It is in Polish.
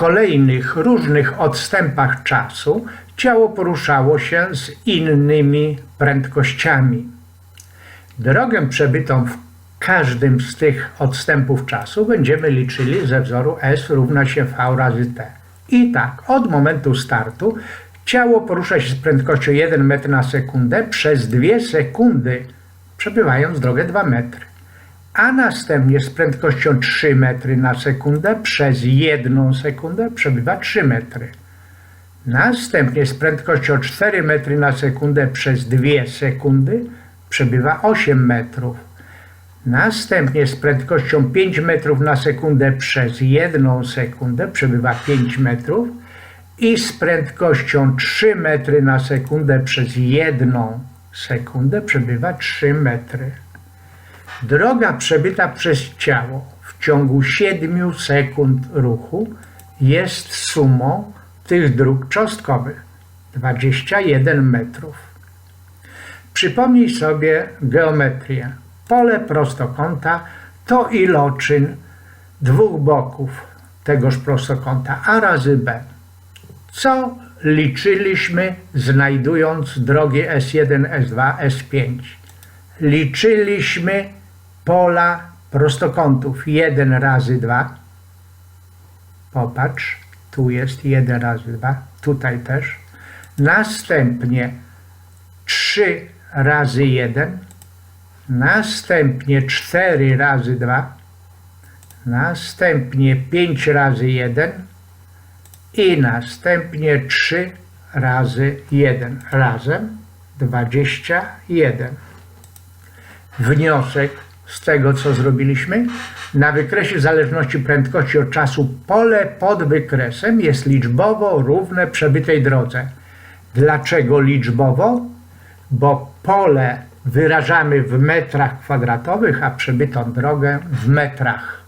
kolejnych różnych odstępach czasu ciało poruszało się z innymi prędkościami. Drogę przebytą w każdym z tych odstępów czasu będziemy liczyli ze wzoru S równa się V razy T. I tak, od momentu startu ciało porusza się z prędkością 1 metr na sekundę przez 2 sekundy, przebywając drogę 2 metry. A następnie z prędkością 3 metry na sekundę przez 1 sekundę przebywa 3 metry. Następnie z prędkością 4 metry na sekundę przez 2 sekundy przebywa 8 metrów. Następnie z prędkością 5 metrów na sekundę przez 1 sekundę przebywa 5 metrów i z prędkością 3 metry na sekundę przez 1 sekundę przebywa 3 metry. Droga przebyta przez ciało w ciągu 7 sekund ruchu jest sumą tych dróg cząstkowych 21 metrów. Przypomnij sobie geometrię. Pole prostokąta to iloczyn dwóch boków tegoż prostokąta A razy B. Co liczyliśmy znajdując drogi S1, S2, S5? Liczyliśmy pola prostokątów 1 razy 2. Popatrz, tu jest 1 razy 2, tutaj też. Następnie 3 razy 1, następnie 4 razy 2, następnie 5 razy 1 i następnie 3 razy 1. Razem 21. Wniosek z tego, co zrobiliśmy, na wykresie zależności prędkości od czasu pole pod wykresem jest liczbowo równe przebytej drodze. Dlaczego liczbowo? Bo pole wyrażamy w metrach kwadratowych, a przebytą drogę w metrach.